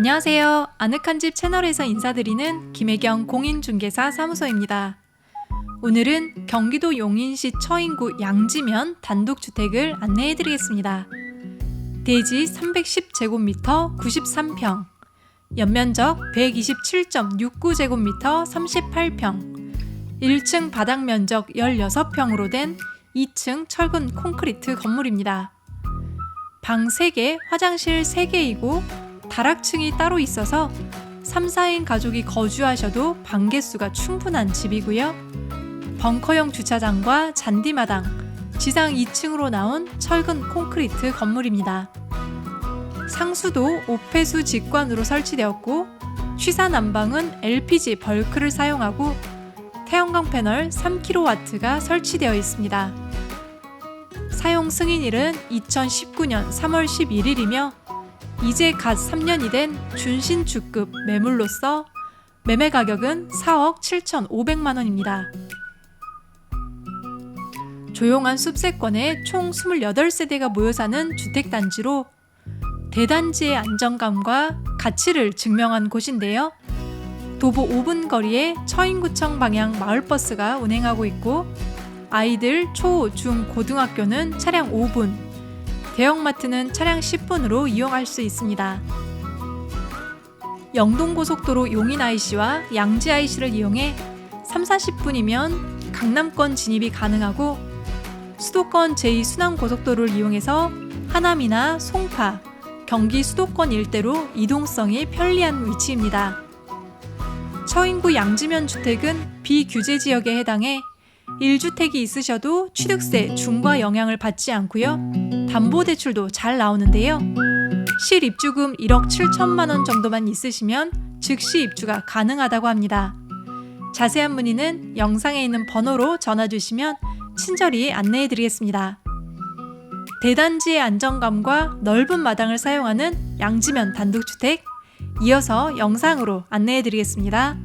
안녕하세요. 아늑한 집 채널에서 인사드리는 김혜경 공인중개사 사무소입니다. 오늘은 경기도 용인시 처인구 양지면 단독주택을 안내해드리겠습니다. 대지 310제곱미터 93평, 연면적 127.69제곱미터 38평, 1층 바닥 면적 16평으로 된 2층 철근 콘크리트 건물입니다. 방 3개, 화장실 3개이고 다락층이 따로 있어서 3, 4인 가족이 거주하셔도 방 개수가 충분한 집이고요. 벙커형 주차장과 잔디마당, 지상 2층으로 나온 철근 콘크리트 건물입니다. 상수도 오폐수 직관으로 설치되었고 취사 난방은 LPG 벌크를 사용하고 태양광 패널 3kW가 설치되어 있습니다. 사용 승인일은 2019년 3월 11일이며 이제 갓 3년이 된 준신 주급 매물로서 매매 가격은 4억 7,500만 원입니다. 조용한 숲세권에 총 28세대가 모여 사는 주택단지로 대단지의 안정감과 가치를 증명한 곳인데요. 도보 5분 거리에 처인구청 방향 마을버스가 운행하고 있고 아이들 초, 중, 고등학교는 차량 5분, 대형마트는 차량 10분으로 이용할 수 있습니다. 영동고속도로 용인 IC와 양지 IC를 이용해 3, 40분이면 강남권 진입이 가능하고 수도권 제2순환고속도로를 이용해서 하남이나 송파, 경기 수도권 일대로 이동성이 편리한 위치입니다. 처인구 양지면 주택은 비규제 지역에 해당해 1주택이 있으셔도 취득세 중과 영향을 받지 않고요. 담보대출도 잘 나오는데요. 실입주금 1억 7천만 원 정도만 있으시면 즉시 입주가 가능하다고 합니다. 자세한 문의는 영상에 있는 번호로 전화 주시면 친절히 안내해 드리겠습니다. 대단지의 안정감과 넓은 마당을 사용하는 양지면 단독주택 이어서 영상으로 안내해 드리겠습니다.